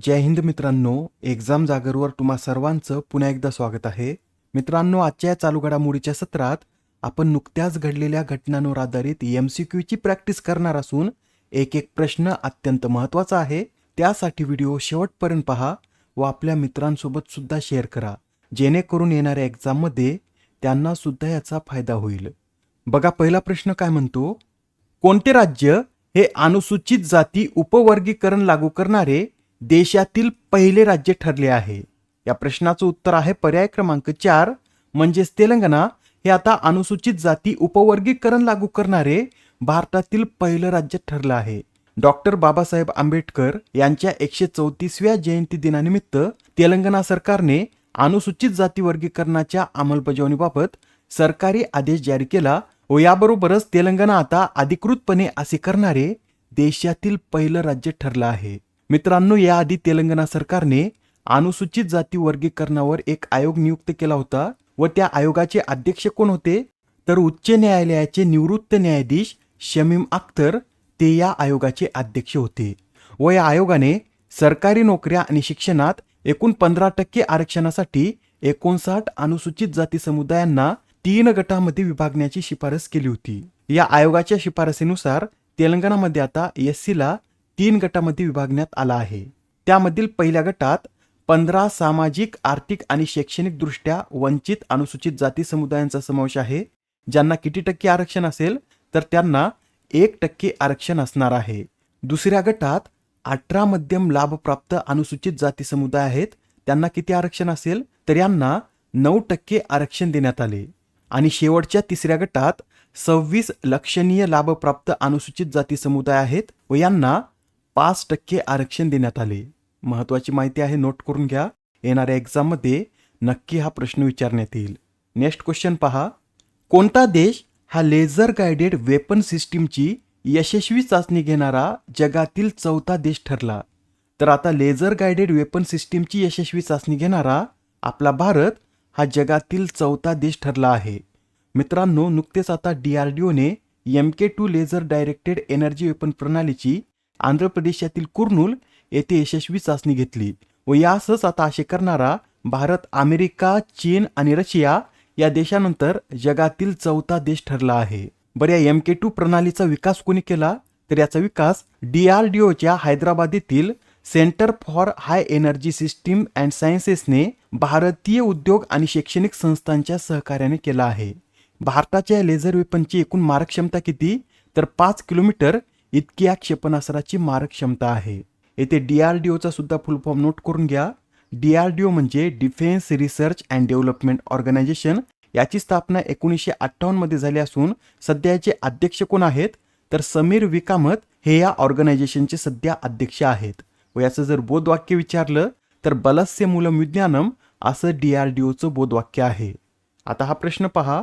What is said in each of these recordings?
जय हिंद मित्रांनो एक्झाम जागरवर तुम्हा सर्वांचं पुन्हा एकदा स्वागत आहे. मित्रांनो आजच्या या चालू घडामोडीच्या सत्रात आपण नुकत्याच घडलेल्या घटनांवर आधारित एम सी क्यूची प्रॅक्टिस करणार असून एक एक प्रश्न अत्यंत महत्त्वाचा आहे. त्यासाठी व्हिडिओ शेवटपर्यंत पहा व आपल्या मित्रांसोबत सुद्धा शेअर करा. जेणेकरून येणाऱ्या एक्झाममध्ये त्यांना सुद्धा याचा फायदा होईल. बघा पहिला प्रश्न काय म्हणतो? कोणते राज्य हे अनुसूचित जाती उपवर्गीकरण लागू करणारे देशातील पहिले राज्य ठरले आहे. या प्रश्नाचं उत्तर आहे पर्याय क्रमांक चार म्हणजेच तेलंगणा. हे आता अनुसूचित जाती उपवर्गीकरण लागू करणारे भारतातील पहिलं राज्य ठरलं आहे. डॉक्टर बाबासाहेब आंबेडकर यांच्या एकशे चौतीसव्या जयंती दिनानिमित्त तेलंगणा सरकारने अनुसूचित जाती वर्गीकरणाच्या अंमलबजावणीबाबत सरकारी आदेश जारी केला व याबरोबरच तेलंगणा आता अधिकृतपणे असे करणारे देशातील पहिलं राज्य ठरलं आहे. मित्रांनो याआधी तेलंगणा सरकारने अनुसूचित जाती वर्गीकरणावर एक आयोग नियुक्त केला होता व त्या आयोगाचे अध्यक्ष कोण होते? तर उच्च न्यायालयाचे निवृत्त न्यायाधीश शमीम अख्तर ते या आयोगाचे अध्यक्ष होते व या आयोगाने सरकारी नोकऱ्या आणि शिक्षणात एकूण पंधरा टक्के आरक्षणासाठी एकोणसाठ अनुसूचित जाती समुदायांना तीन गटामध्ये विभागण्याची शिफारस केली होती. या आयोगाच्या शिफारसीनुसार तेलंगणामध्ये आता एस ला तीन गटामध्ये विभागण्यात आला आहे. त्यामधील पहिल्या गटात पंधरा सामाजिक आर्थिक आणि शैक्षणिकदृष्ट्या वंचित अनुसूचित जाती समुदायांचा समावेश आहे. ज्यांना किती टक्के आरक्षण असेल तर त्यांना एक टक्के आरक्षण असणार आहे. दुसऱ्या गटात अठरा मध्यम लाभप्राप्त अनुसूचित जाती समुदाय आहेत. त्यांना किती आरक्षण असेल तर यांना नऊ टक्के आरक्षण देण्यात आले. आणि शेवटच्या तिसऱ्या गटात सव्वीस लक्षणीय लाभप्राप्त अनुसूचित जाती समुदाय आहेत व यांना पाच टक्के आरक्षण देण्यात आले. महत्वाची माहिती आहे नोट करून घ्या. येणाऱ्या एक्झाममध्ये नक्की हा प्रश्न विचारण्यात येईल. नेक्स्ट क्वेश्चन पहा. कोणता देश हा लेझर गायडेड वेपन सिस्टीमची यशस्वी चाचणी घेणारा जगातील चौथा देश ठरला? तर आता लेझर गायडेड वेपन सिस्टीमची यशस्वी चाचणी घेणारा आपला भारत हा जगातील चौथा देश ठरला आहे. मित्रांनो नुकतेच आता डीआरडीओने M K two laser directed energy weapon प्रणालीची आंध्र प्रदेशातील कुर्नूल येथे यशस्वी चाचणी घेतली व यासच आता असे करणारा भारत अमेरिका चीन आणि रशिया या देशानंतर जगातील चौथा देश ठरला आहे. बऱ्या या एम के टू प्रणालीचा विकास कोणी केला? तर याचा विकास डीआरडीओच्या हैदराबाद येथील centre for high energy system and सायन्सेसने भारतीय उद्योग आणि शैक्षणिक संस्थांच्या सहकार्याने केला आहे. भारताच्या लेझर वेपनची एकूण मारक क्षमता किती? तर पाच किलोमीटर इतकी या क्षेपणास्त्राची मारक क्षमता आहे येथे डीआरडीओचा सुद्धा फुल फॉर्म नोट करून घ्या. डीआरडीओ म्हणजे defence research and development organisation याची स्थापना एकोणीसशे अठ्ठावन्नमध्ये झाली असून सध्या याचे अध्यक्ष कोण आहेत? तर समीर विकामत हे या ऑर्गनायझेशनचे सध्या अध्यक्ष आहेत. व याचं जर बोधवाक्य विचारलं तर बलस्य मूलम विज्ञानम असं डीआरडीओचं बोधवाक्य आहे. आता हा प्रश्न पहा.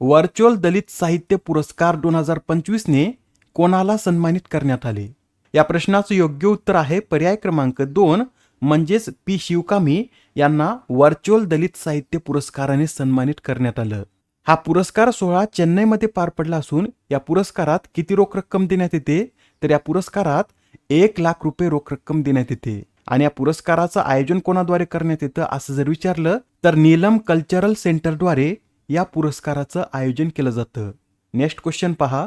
व्हर्च्युअल दलित साहित्य पुरस्कार दोन हजार पंचवीसने कोणाला सन्मानित करण्यात आले? या प्रश्नाचं योग्य उत्तर आहे पर्याय क्रमांक दोन म्हणजेच पी. शिवकामी यांना व्हर्च्युअल दलित साहित्य पुरस्काराने सन्मानित करण्यात आलं. हा पुरस्कार सोहळा चेन्नईमध्ये पार पडला असून या पुरस्कारात किती रोख रक्कम देण्यात येते? तर या पुरस्कारात एक लाख रुपये रोख रक्कम देण्यात येते. आणि या पुरस्काराचं आयोजन कोणाद्वारे करण्यात येतं असं जर विचारलं तर नीलम कल्चरल सेंटरद्वारे या पुरस्काराचं आयोजन केलं जातं. नेक्स्ट क्वेश्चन पहा.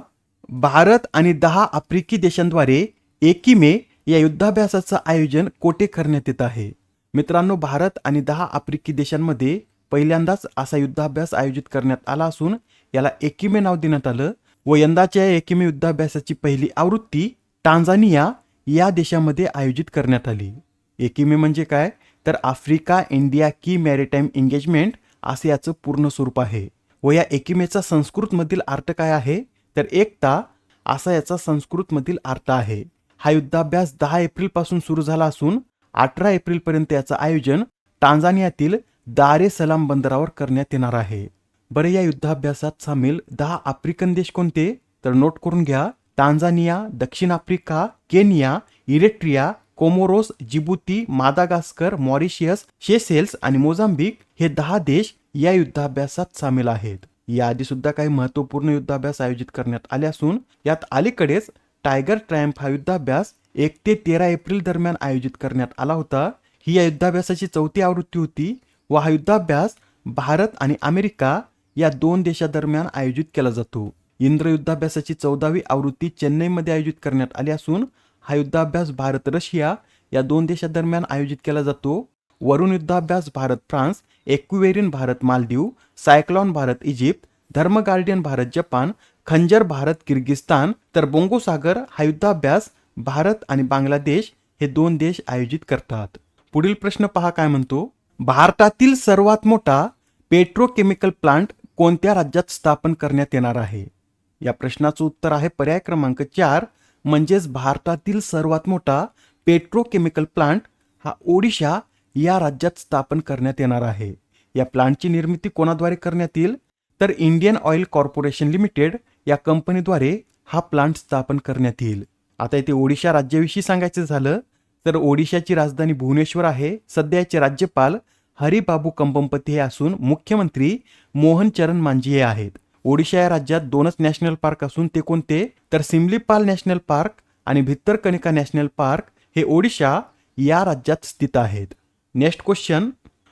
भारत आणि दहा आफ्रिकी देशांद्वारे एकीमे या युद्धाभ्यासाचं आयोजन कोठे करण्यात येत आहे. मित्रांनो भारत आणि दहा आफ्रिकी देशांमध्ये पहिल्यांदाच असा युद्धाभ्यास आयोजित करण्यात आला असून याला एकीमे नाव देण्यात आलं. व यंदाच्या या एकीमे युद्धाभ्यासाची पहिली आवृत्ती टांझानिया या देशामध्ये आयोजित करण्यात आली. एकीमे म्हणजे काय? तर Africa India key maritime engagement असे याचं पूर्ण स्वरूप आहे. व या एकीमेचा संस्कृतमधील अर्थ काय आहे? तर एकता असा याचा संस्कृतमधील अर्थ आहे. हा युद्धाभ्यास दहा एप्रिलपासून सुरू झाला असून अठरा एप्रिल पर्यंत याचं आयोजन टांझानियातील दारे सलाम बंदरावर करण्यात येणार आहे. बरं या युद्धाभ्यासात सामील दहा आफ्रिकन देश कोणते? तर नोट करून घ्या. टांझानिया दक्षिण Africa Kenya Eritrea Comoros Djibouti Madagascar Mauritius Seychelles आणि मोझांबिक हे दहा देश या युद्धाभ्यासात सामील आहेत. याआधी सुद्धा काही महत्त्वपूर्ण युद्धाभ्यास आयोजित करण्यात आले असून यात अलीकडेच टायगर ट्रॅम्प हा युद्धाभ्यास एक ते तेरा एप्रिल दरम्यान आयोजित करण्यात आला होता. ही या युद्धाभ्यासाची चौथी आवृत्ती होती व हा युद्धाभ्यास भारत आणि अमेरिका या दोन देशादरम्यान आयोजित केला जातो. इंद्र युद्धाभ्यासाची चौदावी आवृत्ती चेन्नईमध्ये आयोजित करण्यात आली असून हा युद्धाभ्यास भारत रशिया या दोन देशादरम्यान आयोजित केला जातो. वरुण युद्धाभ्यास Bharat France एक्विवेरियन Bharat Maldives cyclone Bharat Egypt Dharma Guardian Bharat Japan Khanjar Bharat Kyrgyzstan तर बोंगोसागर हा युद्धाभ्यास भारत आणि बांगलादेश हे दोन देश आयोजित करतात. पुढील प्रश्न पहा काय म्हणतो? भारतातील सर्वात मोठा पेट्रोकेमिकल प्लांट कोणत्या राज्यात स्थापन करण्यात येणार आहे? या प्रश्नाचं उत्तर आहे पर्याय क्रमांक चार म्हणजेच भारतातील सर्वात मोठा पेट्रोकेमिकल प्लांट हा ओडिशा या राज्यात स्थापन करण्यात येणार आहे. या प्लांटची निर्मिती कोणाद्वारे करण्यात येईल? तर इंडियन ऑइल कॉर्पोरेशन लिमिटेड या कंपनीद्वारे हा प्लांट स्थापन करण्यात येईल. आता इथे ओडिशा राज्याविषयी सांगायचं झालं तर ओडिशाची राजधानी भुवनेश्वर आहे. सध्याचे राज्यपाल हरिबाबू कंपमपती हे असून मुख्यमंत्री मोहन चरण मांझी हे आहेत. ओडिशा या राज्यात दोनच नॅशनल पार्क असून ते कोणते? तर सिमलीपाल नॅशनल पार्क आणि भित्तरकनिका नॅशनल पार्क हे ओडिशा या राज्यात स्थित आहेत. नेक्स्ट क्वेश्चन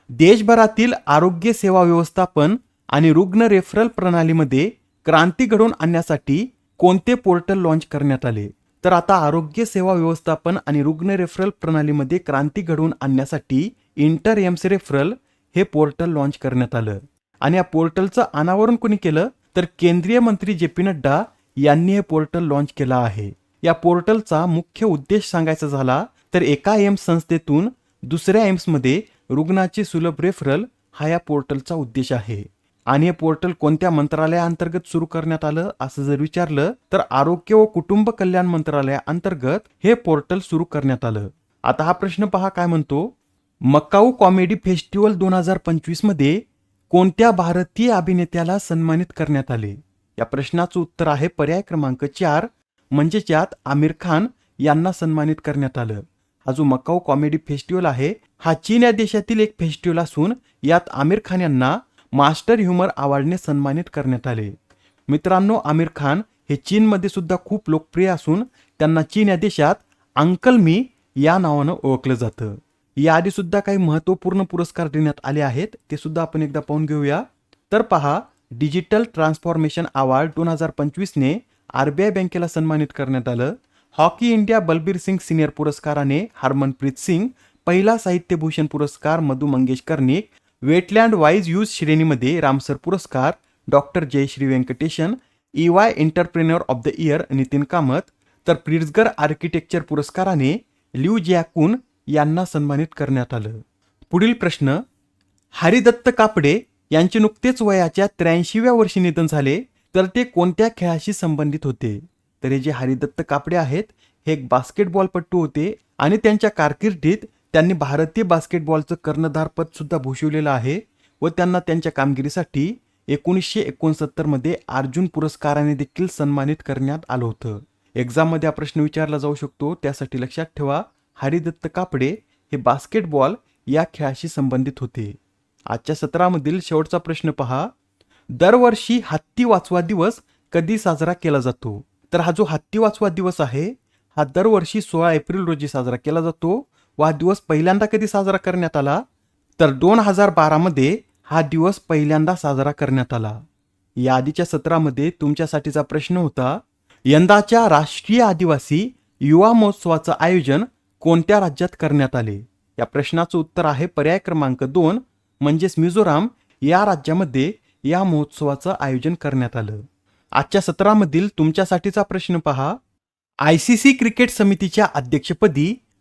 देशभरातील आरोग्य सेवा व्यवस्थापन आणि रुग्ण रेफरल प्रणालीमध्ये क्रांती घडवून आणण्यासाठी कोणते पोर्टल लॉन्च करण्यात आले? तर आता आरोग्य सेवा व्यवस्थापन आणि रुग्ण रेफरल प्रणालीमध्ये क्रांती घडवून आणण्यासाठी इंटर एम्स रेफरल हे पोर्टल लॉन्च करण्यात आलं. आणि या पोर्टलचं अनावरण कोणी केलं? तर केंद्रीय मंत्री जे पी नड्डा यांनी हे पोर्टल लॉन्च केलं आहे. या पोर्टलचा मुख्य उद्देश सांगायचा झाला तर एका एम्स संस्थेतून दुसऱ्या एम्समध्ये रुग्णाचे सुलभ रेफरल हा या पोर्टलचा उद्देश आहे. आणि हे पोर्टल कोणत्या मंत्रालयाअंतर्गत सुरू करण्यात आलं असं जर विचारलं तर आरोग्य व कुटुंब कल्याण मंत्रालयाअंतर्गत हे पोर्टल सुरू करण्यात आलं. आता हा प्रश्न पहा काय म्हणतो. मकाऊ कॉमेडी फेस्टिवल दोन हजार पंचवीसमध्ये कोणत्या भारतीय अभिनेत्याला सन्मानित करण्यात आले? या प्रश्नाचं उत्तर आहे पर्याय क्रमांक चार म्हणजे ज्यात आमिर खान यांना सन्मानित करण्यात आलं. हा जो मकाऊ कॉमेडी फेस्टिवल आहे हा चीन या देशातील एक फेस्टिवल असून यात आमिर खान यांना मास्टर ह्युमर अवॉर्डने सन्मानित करण्यात आले. मित्रांनो आमिर खान हे चीनमध्ये सुद्धा खूप लोकप्रिय असून त्यांना चीन या देशात अंकल मी या नावानं ओळखलं जातं. याआधी सुद्धा काही महत्त्वपूर्ण पुरस्कार देण्यात आले आहेत ते सुद्धा आपण एकदा पाहून घेऊया. तर पहा डिजिटल ट्रान्सफॉर्मेशन अवॉर्ड दोन हजार पंचवीसने आरबीआय बँकेला सन्मानित करण्यात आलं. Hockey India Balbir Singh senior पुरस्काराने हरमनप्रीत सिंग पहिला साहित्यभूषण पुरस्कार Madhu Mangesh Karnik wetland wise use श्रेणीमध्ये रामसर पुरस्कार doctor Jayashree Venkatesan E Y entrepreneur of the year Nitin Kamat तर प्रिर्जगर आर्किटेक्चर पुरस्काराने लिव जॅकून यांना सन्मानित करण्यात आलं. पुढील प्रश्न हरिदत्त कापडे यांचे नुकतेच वयाच्या त्र्याऐंशीव्या वर्षी निधन झाले तर ते कोणत्या खेळाशी संबंधित होते? तर हे जे हरिदत्त कापडे आहेत हे एक बास्केटबॉलपट्टू होते आणि त्यांच्या कारकिर्दीत त्यांनी भारतीय बास्केटबॉलचं कर्णधारपद सुद्धा भूषवलेलं आहे व त्यांना त्यांच्या कामगिरीसाठी एकोणीसशे एकोणसत्तरमध्ये अर्जुन पुरस्काराने देखील सन्मानित करण्यात आलं होतं. एक्झाममध्ये हा प्रश्न विचारला जाऊ शकतो त्यासाठी लक्षात ठेवा हरिदत्त कापडे हे बास्केटबॉल या खेळाशी संबंधित होते. आजच्या सत्रामधील शेवटचा प्रश्न पहा. दरवर्षी हत्ती वाचवा दिवस कधी साजरा केला जातो? तर हा जो हत्ती वाचवा दिवस आहे हा दरवर्षी सोळा एप्रिल रोजी साजरा केला जातो. हा दिवस पहिल्यांदा कधी साजरा करण्यात आला? तर दोन हजार बारामध्ये हा दिवस पहिल्यांदा साजरा करण्यात आला. या आधीच्या सत्रामध्ये तुमच्यासाठीचा प्रश्न होता यंदाच्या राष्ट्रीय आदिवासी युवा महोत्सवाचं आयोजन कोणत्या राज्यात करण्यात आले? या प्रश्नाचं उत्तर आहे पर्याय क्रमांक दोन म्हणजेच मिझोराम या राज्यामध्ये या महोत्सवाचं आयोजन करण्यात आलं. आजच्या सत्रामधील तुमच्यासाठीचा प्रश्न पहा. आय सी सी क्रिकेट समितीच्या अध्यक्षपदी